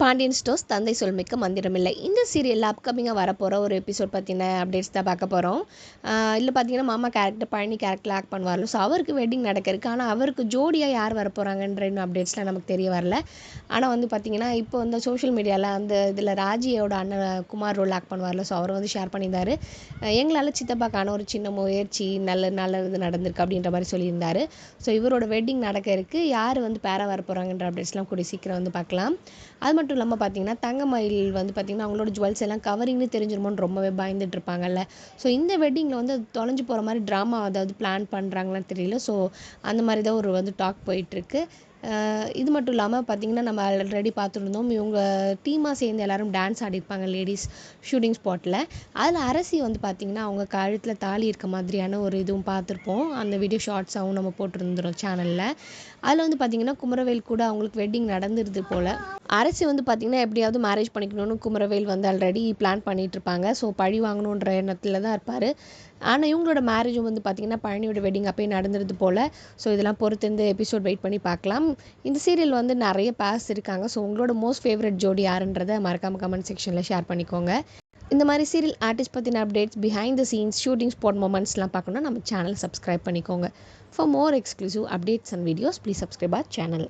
Pandian stores தந்தை சொல்மிக்க மந்திரமில்லை. இந்த சீரியலில் அப்கமிங்காக வரப்போகிற ஒரு எபிசோட் பற்றின அப்டேட்ஸ் தான் பார்க்க போகிறோம் இல்லை பார்த்தீங்கன்னா மாமா கேரக்டர் பழனி கேரக்டர் ஆக்ட் பண்ணுவார்ல. ஸோ அவருக்கு வெட்டிங் நடக்கிறதுக்கு ஆனால் அவருக்கு ஜோடியாக யார் வர போகிறாங்கன்ற இன்னும் அப்டேட்ஸ்லாம் நமக்கு தெரிய வரல. ஆனால் வந்து பார்த்தீங்கன்னா இப்போ வந்து சோஷியல் மீடியாவில் அந்த இதில் ராஜியோட அண்ணன் குமார் ரோல் ஆக்ட் பண்ணுவார்ல. ஸோ அவர் வந்து ஷேர் பண்ணியிருந்தாரு. எங்களால் சித்தப்பாக்கான ஒரு சின்ன முயற்சி நல்ல நல்ல இது நடந்திருக்கு அப்படின்ற மாதிரி சொல்லியிருந்தார். ஸோ இவரோட வெட்டிங் நடக்க இருக்குது யார் வந்து பேர வர போகிறாங்கன்ற அப்டேட்ஸ்லாம் கூடிய சீக்கிரம் வந்து பார்க்கலாம். அது மட்டும் மட்டும் இல்லாமல் பார்த்தீங்கன்னா தங்கமயில் வந்து பார்த்திங்கன்னா அவங்களோட ஜுவல்ஸ் எல்லாம் கவரிங்னு தெரிஞ்சிருமோன்னு ரொம்பவே பயந்துட்டு இருப்பாங்கல்ல. ஸோ இந்த வெட்டிங்கில் வந்து அது தொலைஞ்சு போகிற மாதிரி ட்ராமா அதாவது பிளான் பண்ணுறாங்களான்னு தெரியல. ஸோ அந்த மாதிரி தான் ஒரு வந்து டாக் போயிட்டுருக்கு இது மட்டும் இல்லாமல் பார்த்தீங்கன்னா நம்ம ஆல்ரெடி பார்த்துருந்தோம் இவங்க டீமாக சேர்ந்து எல்லோரும் டான்ஸ் ஆடிருப்பாங்க லேடிஸ் ஷூட்டிங் ஸ்பாட்டில் அதில் அரசி வந்து பார்த்திங்கன்னா அவங்க கழுத்தில் தாலி இருக்க மாதிரியான ஒரு இதுவும் பார்த்துருப்போம் அந்த வீடியோ ஷார்ட்ஸாகவும் நம்ம போட்டிருந்துரும் சேனலில் அதில் வந்து பார்த்தீங்கன்னா குமரவேல் கூட அவங்களுக்கு வெட்டிங் நடந்துருது போல். அரசி வந்து பார்த்திங்கன்னா எப்படியாவது மேரேஜ் பண்ணிக்கணும்னு குமரவேல் வந்து ஆல்ரெடி பிளான் பண்ணிகிட்ருப்பாங்க ஸோ பழி வாங்கணுன்ற எண்ணத்தில் தான் இருப்பார். ஆனால் இவங்களோட மேரேஜும் வந்து பார்த்திங்கன்னா பழனியோட வெட்டிங் அப்போயே நடந்துருது போல். ஸோ இதெல்லாம் பொறுத்து எபிசோட் வெயிட் பண்ணி பார்க்கலாம் இந்த சீரியல் வந்து நிறைய பேஸ் இருக்காங்க. ஸோ உங்களோட மோஸ்ட் ஃபேவரட் ஜோடி யாருன்றதை மறக்காமல் கமெண்ட் செக்ஷனில் ஷேர் பண்ணிக்கோங்க. இந்த மாதிரி சீரியல் ஆர்டிஸ்ட் பற்றின updates behind the scenes shooting spot மூமெண்ட்ஸ்லாம் பார்க்கணும்னா நம்ம சேனல் சப்ஸ்கிரைப் பண்ணிக்கோங்க. For more exclusive updates and videos please subscribe our channel